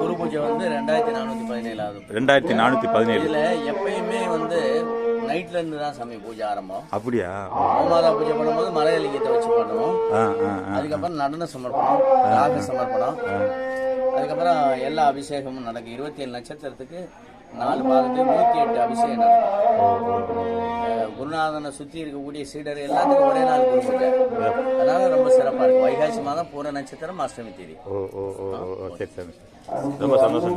குரு பூஜை வந்து ரெண்டாயிரத்தி நானூற்றி பதினேழாவது ரெண்டாயிரத்தி நானூற்றி பதினேழு. இதில் எப்பயுமே வந்து நைட்ல இருந்து தான் சாமி பூஜை ஆரம்பம். அப்படியா? கோமாதா பூஜை பண்ணும்போது மலையலிங்கத்தை வச்சு பண்ணுவோம். அதுக்கப்புறம் நடன சமர்ப்பணம் ராக சமர்ப்பணம். அதுக்கப்புறம் எல்லா அபிஷேகமும் நடக்கும். இருபத்தி ஏழு நட்சத்திரத்துக்கு நாலு பாகத்துக்கு நூற்றி எட்டு அபிஷேகம் நடக்கும். குருநாதனை சுற்றி இருக்கக்கூடிய சீடர் எல்லாத்துக்கும் ஒரே நாள் குரு பூஜை. அதனால ரொம்ப சிறப்பாக இருக்கும். வைகாசி மாதம் பூர நட்சத்திரம் அஷ்டமி தேதி. ரொம்ப சந்தோஷம்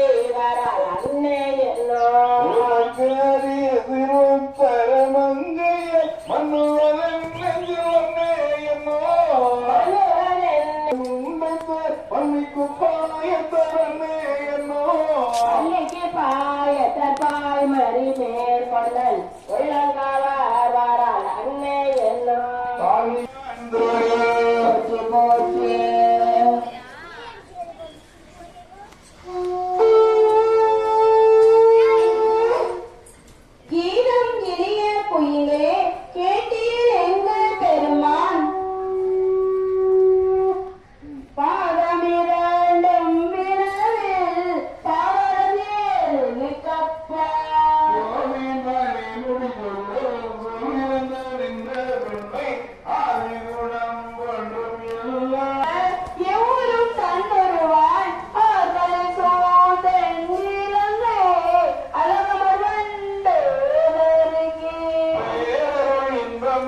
Orlando.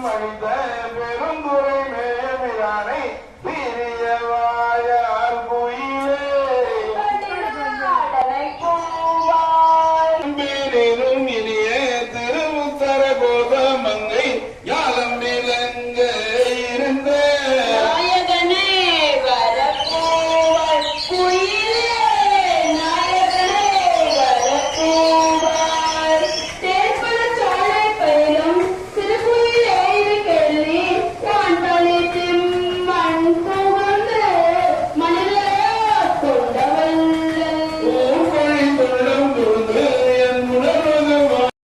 பெருந்துரை